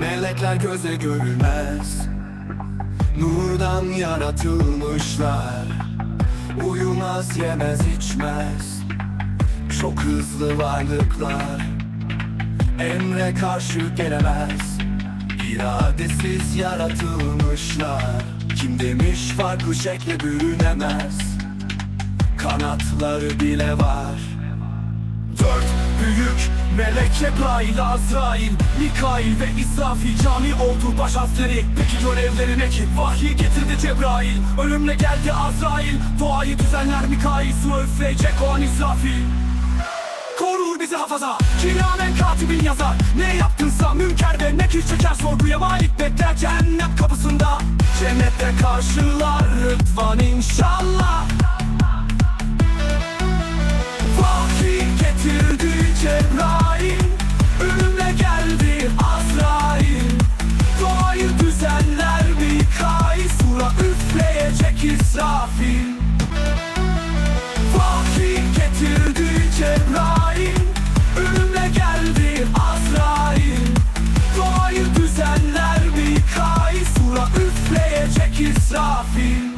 Melekler göze görünmez Nurdan yaratılmışlar. Uyumaz yemez içmez. Çok hızlı varlıklar. Emre karşı gelemez. İradesiz yaratılmışlar. Kim demiş farklı şekle bürünemez? Kanatları bile var. Dört büyük melek Cebrail, Azrail, Mikail ve İsrafil. Cami oldu baş harfleri Peki görevleri ne ki? Vahyi getirdi Cebrail. Ölümle geldi Azrail. Doğayı düzenler Mikail. Su üfleyecek o an İsrafil. Korur bizi hafaza. Kinamen katibin yazar. Ne yaptınsa münker ve nekir çeker Sorguya malik bekler. Cehennem kapısında. Cennette karşılar rıdvan inşallah ki safil getirdi Cebrail. Önüme geldi Azrail. Doğayı düzenler Mikail. Sura üfleyecek İsrafil.